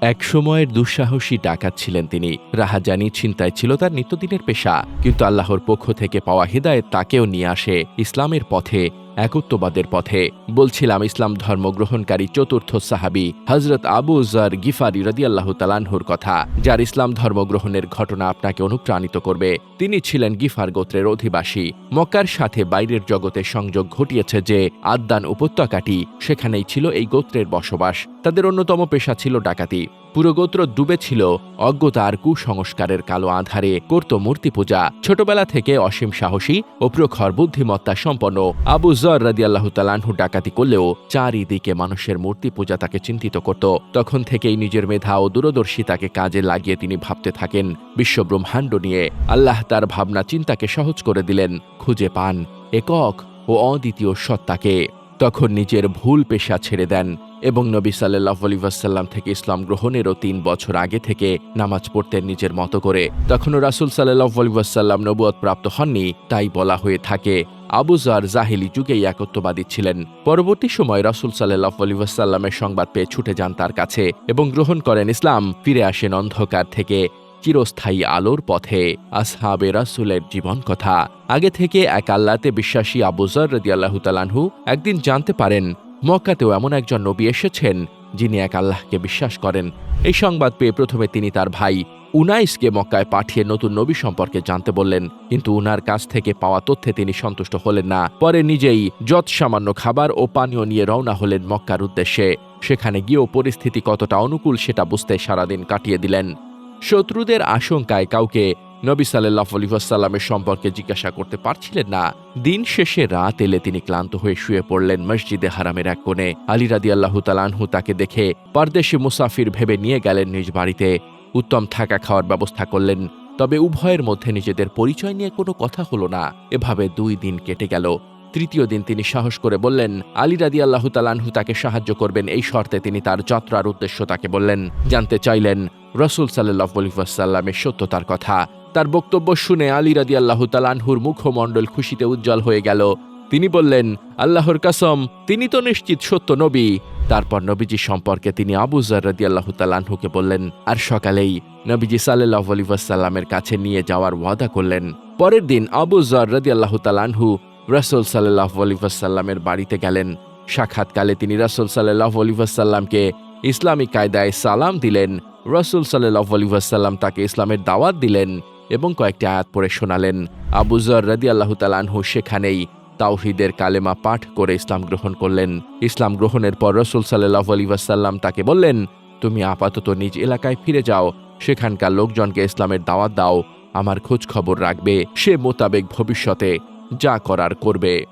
এক সময়ের দুঃসাহসী ডাকাত ছিলেন তিনি। রাহাজানি ছিনতাই ছিল তার নিত্যদিনের পেশা। কিন্তু আল্লাহর পক্ষ থেকে পাওয়া হৃদায়ত তাকেও নিয়ে আসে ইসলামের পথে। একত্ববাদের পথে। বলছিলাম, ইসলাম ধর্ম গ্রহণকারী চতুর্থ সাহাবি হজরত আবু জার গিফারি রদিয়াল্লাহ তালানহুর কথা, যার ইসলাম ধর্ম গ্রহণের ঘটনা আপনাকে অনুপ্রাণিত করবে। তিনি ছিলেন গিফার গোত্রের অধিবাসী। মক্কার সাথে বাইরের জগতে সংযোগ ঘটিয়েছে যে, আদ্দান উপত্যকাটি সেখানেই ছিল এই গোত্রের বসবাস। তাদের অন্যতম পেশা ছিল ডাকাতি। পুরো গোত্র ডুবে ছিল অজ্ঞতা আর কুসংস্কারের কালো আধারে করত মূর্তি পূজা। ছোটবেলা থেকে অসীম সাহসী ও প্রখর বুদ্ধিমত্তা সম্পন্ন। আবু জর রাদি আল্লাহ তালানহু ডাকাতি করলেও চারিদিকে মানুষের মূর্তি পূজা তাকে চিন্তিত করত। তখন থেকেই নিজের মেধা ও দূরদর্শিতাকে কাজে লাগিয়ে তিনি ভাবতে থাকেন, বিশ্বব্রহ্মাণ্ড নিয়ে। আল্লাহ তার ভাবনা, চিন্তাকে সহজ করে দিলেন, খুঁজে পান একক ও অদ্বিতীয় সত্তাকে। তখন নিজের ভুল পেশা ছেড়ে দেন। এবং নবী সাল্লাহ আলিবাসাল্লাম থেকে ইসলাম গ্রহণেরও তিন বছর আগে থেকে নামাজ পড়তেন নিজের মতো করে। তখনও রাসুল সাল্লাহ আলিবাসাল্লাম নবুয়ত প্রাপ্ত হননি, তাই বলা হয়ে থাকে আবুজার জাহিলি যুগেই একত্ববাদী ছিলেন। পরবর্তী সময় রাসুল সাল্লাহ আলিবাসাল্লামের সংবাদ পেয়ে ছুটে যান তার কাছে এবং গ্রহণ করেন ইসলাম, ফিরে আসেন অন্ধকার থেকে, চিরস্থায়ী আলোর পথে। আসহাবে রাসুলের জীবন কথা। আগে থেকে এক আল্লাতে বিশ্বাসী আবুজার রদি আল্লাহ তালানহু একদিন জানতে পারেন মক্কাতেও এমন একজন নবী এসেছেন যিনি এক আল্লাহকে বিশ্বাস করেন। এই সংবাদ পেয়ে প্রথমে তিনি তার ভাই উনাইসকে মক্কায় পাঠিয়ে নতুন নবী সম্পর্কে জানতে বললেন, কিন্তু উনার কাছ থেকে পাওয়া তথ্যে তিনি সন্তুষ্ট হলেন না। পরে নিজেই যৎ সামান্য খাবার ও পানীয় নিয়ে রওনা হলেন মক্কার উদ্দেশ্যে। সেখানে গিয়েও পরিস্থিতি কতটা অনুকূল সেটা বুঝতে সারাদিন কাটিয়ে দিলেন। শত্রুদের আশঙ্কায় কাউকে নবী সাল্লাহ আলিহাসাল্লামের সম্পর্কে জিজ্ঞাসা করতে পারছিলেন না। দিন শেষে রাত এলে তিনি ক্লান্ত হয়ে শুয়ে পড়লেন মসজিদে হারামের এক কোণে। আলী রাদি আল্লাহ তালানহু তাকে দেখে পরদেশি মুসাফির ভেবে নিয়ে গেলেন নিজ বাড়িতে। উত্তম থাকা খাওয়ার ব্যবস্থা করলেন। তবে উভয়ের মধ্যে নিজেদের পরিচয় নিয়ে কোনো কথা হলো না। এভাবে দুই দিন কেটে গেল। তৃতীয় দিন তিনি সাহস করে বললেন, আলী রাদি আল্লাহ তালানহু তাকে সাহায্য করবেন। এই শর্তে তিনি তার যাত্রার উদ্দেশ্য তাকে বললেন। জানতে চাইলেন রসুল সাল্লাহ আলিফাসাল্লামের সত্যতার কথা। তার বক্তব্য শুনে আলী রাদি আল্লাহ তালানহুর মুখমণ্ডল খুশিতে উজ্জ্বল হয়ে গেল। তিনি বললেন, আল্লাহর কাসম, তিনি তো নিশ্চিত সত্য নবী। তারপর নবীজি সম্পর্কে তিনি আবু রাদি আল্লাহ তালানহুকে বললেন, আর সকালেই নবীজি সাল্লাহ আলিফাসাল্লামের কাছে নিয়ে যাওয়ার ওয়াদা করলেন। পরের দিন আবু রাদি আল্লাহ তালানহু রসুল সাল্লাহ আলিফাসাল্লামের বাড়িতে গেলেন। সাক্ষাৎকালে তিনি রসুল সাল্লাহ আলিফাসাল্লামকে ইসলামী কায়দায় সালাম দিলেন। রসুল সাল্লাহ আলিফাসাল্লাম তাকে ইসলামের দাওয়াত দিলেন। এবং কয়েকটি আয়াত পড়ে শোনালেন। আবুজর রদি আল্লাহ তালানহু সেখানেই তাওহিদের কালেমা পাঠ করে ইসলাম গ্রহণ করলেন। ইসলাম গ্রহণের পর রসুল সাল্লাহ আলী ওয়াসাল্লাম তাকে বললেন, তুমি আপাতত নিজ এলাকায় ফিরে যাও। সেখানকার লোকজনকে ইসলামের দাওয়াত দাও। আমার খোঁজ খবর রাখবে। সে মোতাবেক ভবিষ্যতে যা করার করবে।